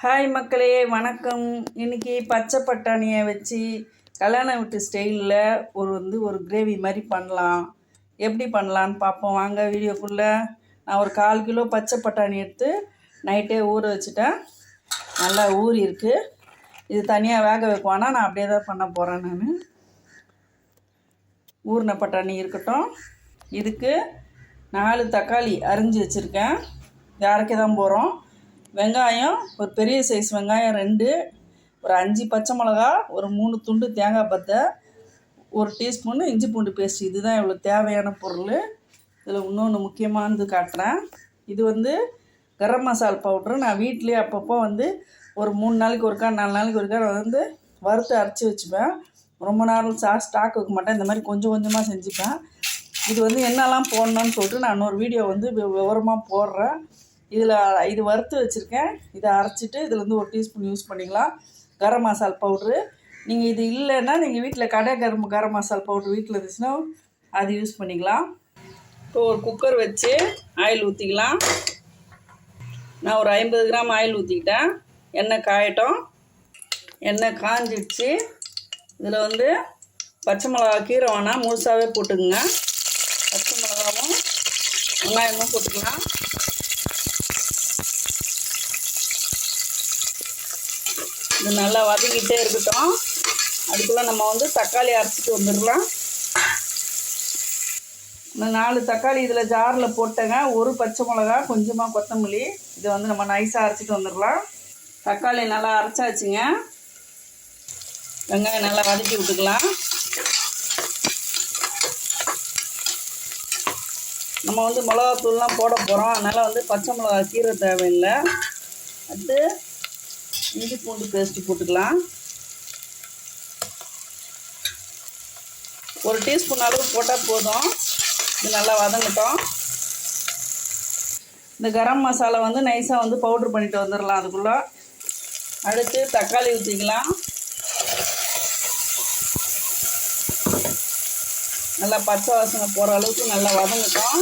Hi மக்களே வணக்கம். இன்னைக்கு பச்சை பட்டாணியை வச்சு கல்யாண வீட்டு ஸ்டைலில் ஒரு வந்து ஒரு கிரேவி மாதிரி பண்ணலாம். எப்படி பண்ணலான்னு பார்ப்போம். வாங்க வீடியோக்குள்ளே. நான் ஒரு கால் கிலோ பச்சை பட்டாணி எடுத்து நைட்டே ஊற வச்சுட்டேன். நல்லா ஊறி இருக்கு இது தனியாக வேக வைக்குவானா நான் அப்படியே தான் பண்ண போகிறேன் நான். ஊறின பட்டாணி இருக்கட்டும். இதுக்கு நாலு தக்காளி அரிஞ்சு வச்சுருக்கேன். யாருக்கு தான் போகிறோம் வெங்காயம் ஒரு பெரிய சைஸ் வெங்காயம் ரெண்டு ஒரு அஞ்சு பச்சை மிளகா ஒரு மூணு துண்டு தேங்காய் பத்தை ஒரு டீஸ்பூன் இஞ்சி பூண்டு பேஸ்ட் இதுதான் இவ்வளோ தேவையான பொருள். இதில் இன்னொன்று முக்கியமானது காட்டுறேன். இது வந்து கரம் மசால் பவுட்ரு நான் வீட்லேயே அப்பப்போ வந்து ஒரு மூணு நாளைக்கு ஒருக்கா நாலு நாளைக்கு ஒருக்கா நான் வந்து வறுத்து அரைச்சி வச்சுப்பேன். ரொம்ப நேரம் சா ஸ்டாக் வைக்க மாட்டேன். இந்த மாதிரி கொஞ்சம் கொஞ்சமாக செஞ்சுப்பேன். இது வந்து என்னெல்லாம் போடணும்னு சொல்லிட்டு நான் இன்னொரு வீடியோ வந்து வி- விவரமாக போடுறேன். இதில் இது வறுத்து வச்சுருக்கேன். இதை அரைச்சிட்டு இதில் வந்து ஒரு டீஸ்பூன் யூஸ் பண்ணிக்கலாம். கரம் மசால் பவுட்ரு. நீங்கள் இது இல்லைன்னா நீங்கள் வீட்டில் கடை கரம் கரம் மசால் பவுட்ரு வீட்டில் இருந்துச்சுன்னா அது யூஸ் பண்ணிக்கலாம். இப்போ ஒரு குக்கர் வச்சு ஆயில் ஊற்றிக்கலாம் நான் ஒரு ஐம்பது கிராம் ஆயில் ஊற்றிக்கிட்டேன் எண்ணெய் காயட்டும். எண்ணெய் காஞ்சிடுச்சு. இதில் வந்து பச்சை மிளகா கீரை வேணால் முழுசாகவே போட்டுக்குங்க. பச்சை மிளகாவும் வெங்காயமும் போட்டுக்கலாம். இது நல்லா வதங்கிட்டே இருக்கட்டும். அதுக்குள்ளே நம்ம வந்து தக்காளி அரைச்சிட்டு வந்துடலாம். இந்த நாலு தக்காளி இதில் ஜாரில் போட்டேங்க. ஒரு பச்சை மிளகா கொஞ்சமாக கொத்தமல்லி. இதை வந்து நம்ம நைஸாக அரைச்சிட்டு வந்துடலாம். தக்காளி நல்லா அரைச்சாச்சுங்க. வெங்காயம் நல்லா வதக்கி விட்டுக்கலாம். நம்ம வந்து மிளகாத்தூள்லாம் போட போகிறோம் அதனால் வந்து பச்சை மிளகா கீரை தேவையில்லை. அடுத்து இஞ்சி பூண்டு பேஸ்ட்டு போட்டுக்கலாம். ஒரு டீஸ்பூன் அளவு போட்டால் போதும். இது நல்லா வதங்கட்டும். இந்த கரம் மசாலா வந்து நைஸாக வந்து பவுட்ரு பண்ணிட்டு வந்துடலாம் அதுக்குள்ளே. அடுத்து தக்காளி ஊற்றிக்கலாம் நல்லா பச்சை வாசனை போகிற அளவுக்கு நல்லா வதங்கட்டும்.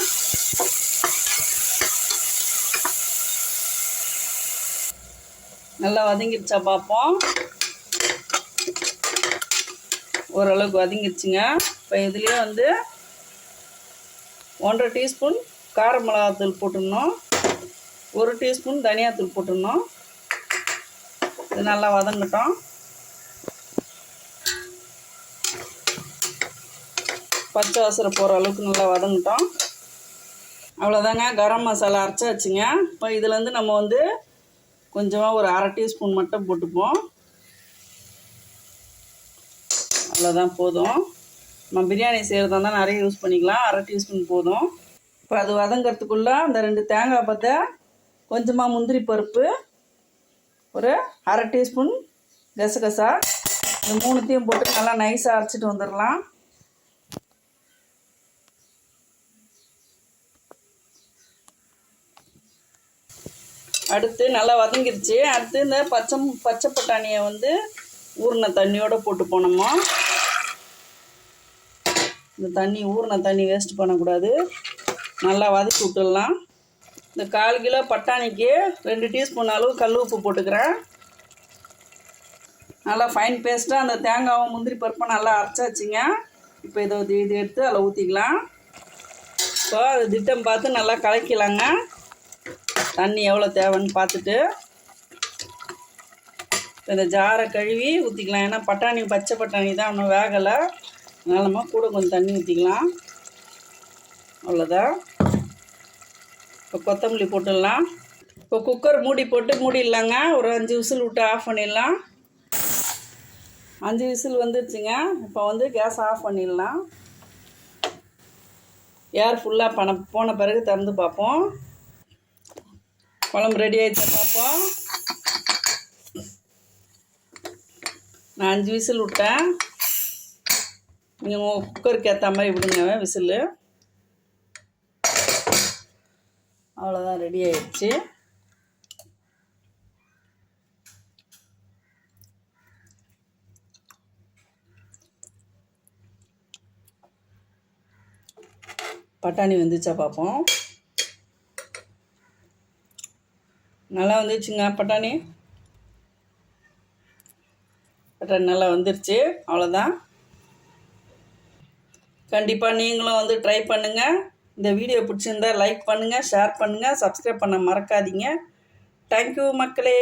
நல்லா வதங்கிடுச்சா பார்ப்போம் ஓரளவுக்கு வதங்கிடுச்சுங்க இப்போ இதுலேயே வந்து ஒன்றரை டீஸ்பூன் கார மிளகாத்தூள் போட்டுடணும். ஒரு டீஸ்பூன் தனியாத்தூள் போட்டுடணும். இது நல்லா வதங்கட்டும். பச்சை வாசனை போகிற அளவுக்கு நல்லா வதங்கட்டும். அவ்வளோதாங்க கரம் மசாலா அரைச்சாச்சுங்க. இப்போ இதுலேருந்து நம்ம வந்து கொஞ்சமாக ஒரு அரை டீஸ்பூன் மட்டும் போட்டுப்போம். அவ்வளோதான் போதும். நம்ம பிரியாணி செய்கிறதா இருந்தால் நிறைய யூஸ் பண்ணிக்கலாம். அரை டீஸ்பூன் போதும். இப்போ அது வதங்கிறதுக்குள்ளே அந்த ரெண்டு தேங்காய் பற்ற கொஞ்சமாக முந்திரி பருப்பு ஒரு அரை டீஸ்பூன் கசகசா இந்த மூணுத்தையும் போட்டு நல்லா நைஸாக அரைச்சிட்டு வந்துடலாம் அடுத்து நல்லா வதங்கிருச்சு. அடுத்து இந்த பச்சை பச்சை பட்டாணியை வந்து ஊறின தண்ணியோடு போட்டு போனோமா. இந்த தண்ணி ஊறின தண்ணி வேஸ்ட் பண்ணக்கூடாது. நல்லா வதக்கி விட்டுடலாம். இந்த கால் கிலோ பட்டாணிக்கு ரெண்டு டீஸ்பூன் அளவு கல் உப்பு போட்டுக்கிறேன். நல்லா ஃபைன் பேஸ்ட்டாக அந்த தேங்காவும் முந்திரி பருப்பும் நல்லா அரைச்சாச்சுங்க. இப்போ இதை இது எடுத்து அதில் ஊற்றிக்கலாம் இப்போ அது திட்டம் பார்த்து நல்லா கலக்கிலாங்க. தண்ணி எவ்வளோ தேவைன்னு பார்த்துட்டு இந்த ஜாரை கழுவி ஊற்றிக்கலாம் ஏன்னா பட்டாணி பச்சை பட்டாணி தான் இன்னும் வேகலை. அதனால நம்ம கூட கொஞ்சம் தண்ணி ஊற்றிக்கலாம் அவ்வளோதான் இப்போ கொத்தமல்லி போட்டுடலாம். இப்போ குக்கர் மூடி போட்டு மூடிடலாங்க ஒரு அஞ்சு விசில் விட்டு ஆஃப் பண்ணிடலாம். அஞ்சு விசில் வந்துடுச்சுங்க. இப்போ வந்து கேஸ் ஆஃப் பண்ணிடலாம். ஏர் ஃபுல்லாக பண போன பிறகு திறந்து பார்ப்போம். குழம்பு ரெடி ஆயிடுச்சா பார்ப்போம் நான் அஞ்சு விசில் விட்டேன். நீங்கள் உங்கள் குக்கருக்கு ஏற்ற மாதிரி விடுங்க விசிலு. அவ்வளோதான் ரெடி ஆயிடுச்சு. பட்டாணி வந்துச்சா பார்ப்போம் நல்லா வந்துருச்சுங்க. பட்டாணி. பட்டாணி நல்லா வந்துருச்சு. அவ்வளோதான் கண்டிப்பாக நீங்களும் வந்து ட்ரை பண்ணுங்கள் இந்த வீடியோ பிடிச்சிருந்தா லைக் பண்ணுங்கள் ஷேர் பண்ணுங்கள் சப்ஸ்கிரைப் பண்ண மறக்காதீங்க. தேங்க்யூ மக்களே.